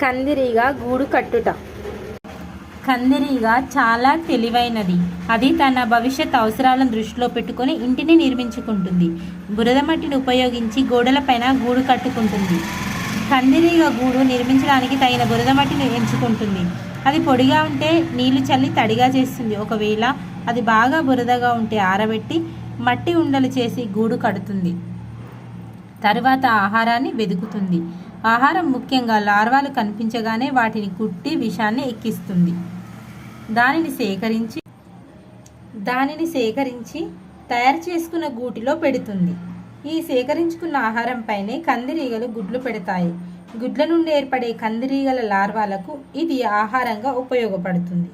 కందిరీగ గూడు కట్టుట. కందిరీగ చాలా తెలివైనది. అది తన భవిష్యత్ అవసరాలను దృష్టిలో పెట్టుకొని ఇంటిని నిర్మించుకుంటుంది. బురద మట్టిని ఉపయోగించి గోడలపైన గూడు కట్టుకుంటుంది. కందిరీగ గూడు నిర్మించడానికి తగిన బురద మట్టిని ఎంచుకుంటుంది. అది పొడిగా ఉంటే నీళ్ళు చల్లి తడిగా చేస్తుంది. ఒకవేళ అది బాగా బురదగా ఉంటే ఆరబెట్టి మట్టి ఉండలు చేసి గూడు కడుతుంది. తరువాత ఆహారాన్ని వెదుకుతుంది. ఆహారం ముఖ్యంగా లార్వాలు కనిపించగానే వాటిని కుట్టి విషాన్ని ఎక్కిస్తుంది. దానిని సేకరించి దానిని సేకరించి తయారు చేసుకున్న గూటిలో పెడుతుంది. ఈ సేకరించుకున్న ఆహారంపైనే కందిరీగలు గుడ్లు పెడతాయి. గుడ్ల నుండి ఏర్పడే కందిరీగల లార్వాలకు ఇది ఆహారంగా ఉపయోగపడుతుంది.